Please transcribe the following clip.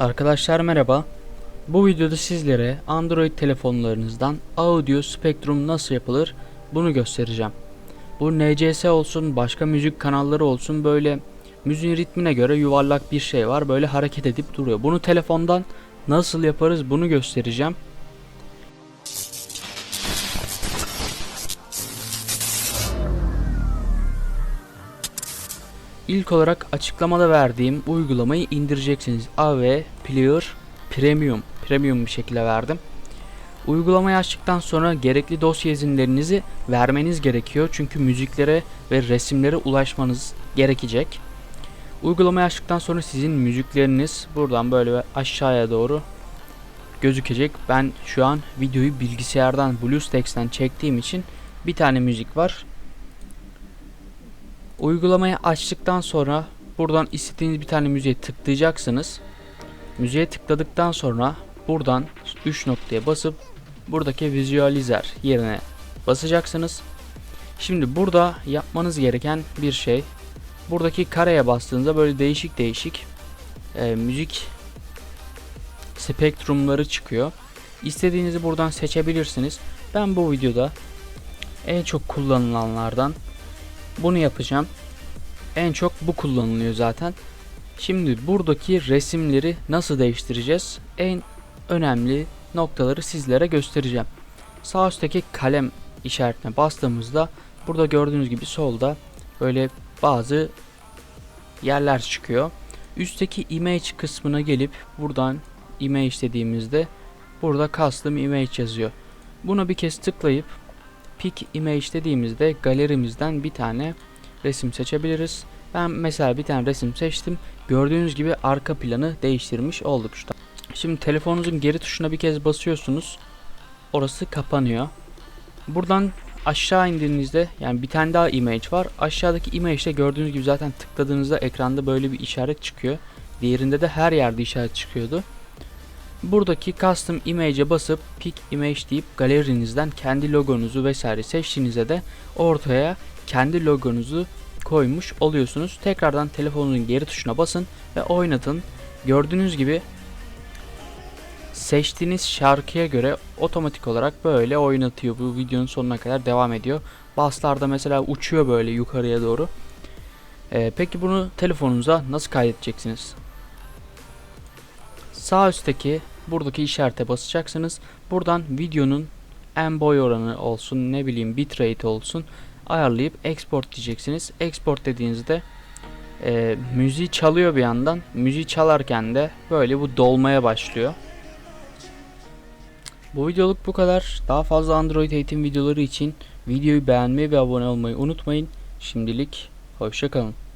Arkadaşlar merhaba. Bu videoda sizlere Android telefonlarınızdan Audio Spectrum nasıl yapılır bunu göstereceğim. Bu NCS olsun, başka müzik kanalları olsun böyle müziğin ritmine göre yuvarlak bir şey var. Böyle hareket edip duruyor. Bunu telefondan nasıl yaparız bunu göstereceğim. İlk olarak açıklamada verdiğim uygulamayı indireceksiniz. AV Player Premium. Premium bir şekilde verdim. Uygulamayı açtıktan sonra gerekli dosya izinlerinizi vermeniz gerekiyor. Çünkü müziklere ve resimlere ulaşmanız gerekecek. Uygulamayı açtıktan sonra sizin müzikleriniz buradan böyle aşağıya doğru gözükecek. Ben şu an videoyu bilgisayardan BlueStacks'ten çektiğim için bir tane müzik var. Uygulamayı açtıktan sonra buradan istediğiniz bir tane müziğe tıklayacaksınız. Müziğe tıkladıktan sonra buradan 3 noktaya basıp buradaki visualizer yerine basacaksınız. Şimdi burada yapmanız gereken bir şey buradaki kareye bastığınızda böyle değişik değişik e, müzik spektrumları çıkıyor. İstediğinizi buradan seçebilirsiniz. Ben bu videoda en çok kullanılanlardan bunu yapacağım. En çok bu kullanılıyor zaten. Şimdi buradaki resimleri nasıl değiştireceğiz? En önemli noktaları sizlere göstereceğim. Sağ üstteki kalem işaretine bastığımızda burada gördüğünüz gibi solda böyle bazı yerler çıkıyor. Üstteki image kısmına gelip buradan image dediğimizde burada custom image yazıyor. Buna bir kez tıklayıp pick image dediğimizde galerimizden bir tane resim seçebiliriz. Ben mesela bir tane resim seçtim. Gördüğünüz gibi arka planı değiştirmiş olduk şu Şimdi telefonunuzun geri tuşuna bir kez basıyorsunuz. Orası kapanıyor. Buradan aşağı indiğinizde yani bir tane daha image var. Aşağıdaki image'de gördüğünüz gibi zaten tıkladığınızda ekranda böyle bir işaret çıkıyor. Diğerinde de her yerde işaret çıkıyordu. Buradaki custom image'e basıp pick image deyip galerinizden kendi logonuzu vesaire seçtiğinizde de ortaya kendi logonuzu koymuş oluyorsunuz. Tekrardan telefonunun geri tuşuna basın ve oynatın. Gördüğünüz gibi seçtiğiniz şarkıya göre otomatik olarak böyle oynatıyor. Bu videonun sonuna kadar devam ediyor. Baslarda mesela uçuyor böyle yukarıya doğru. Ee, peki bunu telefonunuza nasıl kaydedeceksiniz? Sağ üstteki buradaki işarete basacaksınız. Buradan videonun en boy oranı olsun ne bileyim bitrate olsun ayarlayıp export diyeceksiniz. Export dediğinizde e, müziği çalıyor bir yandan. Müziği çalarken de böyle bu dolmaya başlıyor. Bu videoluk bu kadar. Daha fazla Android eğitim videoları için videoyu beğenmeyi ve abone olmayı unutmayın. Şimdilik hoşçakalın.